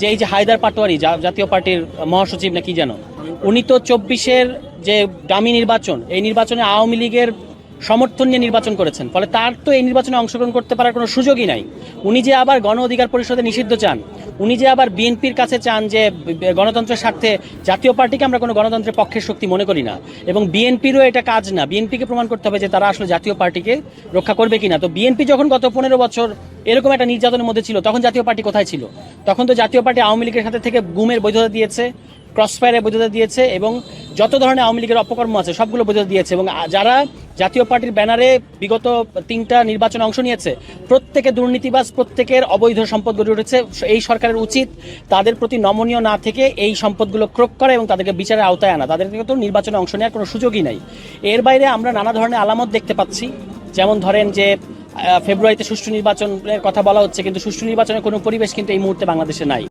যে এই যে হায়দার পাটোয়ারি জাতীয় পার্টির মহাসচিব নাকি যেন, উনি তো চব্বিশের যে ডামি নির্বাচন, এই নির্বাচনে আওয়ামী লীগের সমর্থন নিয়ে নির্বাচন করেছেন। ফলে তার তো এই নির্বাচনে অংশগ্রহণ করতে পারার কোনো সুযোগই নাই। উনি যে আবার গণ অধিকার পরিষদে নিষিদ্ধ চান উনি যে আবার বিএনপির কাছে চান যে গণতন্ত্রের স্বার্থে জাতীয় পার্টিকে আমরা কোনো গণতন্ত্রের পক্ষের শক্তি মনে করি না, এবং বিএনপিরও এটা কাজ না। বিএনপিকে প্রমাণ করতে হবে যে তারা আসলে জাতীয় পার্টিকে রক্ষা করবে কিনা। তো বিএনপি যখন গত পনেরো বছর এরকম একটা নির্যাতনের মধ্যে ছিল, তখন জাতীয় পার্টি কোথায় ছিল? তখন তো জাতীয় পার্টি আওয়ামী লীগের সাথে থেকে গুমের বৈধতা দিয়েছে ক্রসফায়ারের বৈধতা দিয়েছে, এবং যত ধরনের আওয়ামী লীগের অপকর্ম আছে, সবগুলো বোঝা দিয়েছে এবং যারা জাতীয় পার্টির ব্যানারে বিগত তিনটা নির্বাচনে অংশ নিয়েছে, প্রত্যেকে দুর্নীতিবাজ, প্রত্যেকের অবৈধ সম্পদ গড়ে উঠেছে। এই সরকারের উচিত তাদের প্রতি নমনীয় না থেকে এই সম্পদগুলো ক্রোক করা এবং তাদেরকে বিচারের আওতায় আনা। তাদেরকে তো নির্বাচনে অংশ নেওয়ার কোনো সুযোগই নাই। এর বাইরে আমরা নানা ধরনের আলামত দেখতে পাচ্ছি। যেমন ধরেন যে ফেব্রুয়ারিতে সুষ্ঠু নির্বাচনের কথা বলা হচ্ছে, কিন্তু সুষ্ঠু নির্বাচনের কোনো পরিবেশ কিন্তু এই মুহূর্তে বাংলাদেশে নাই।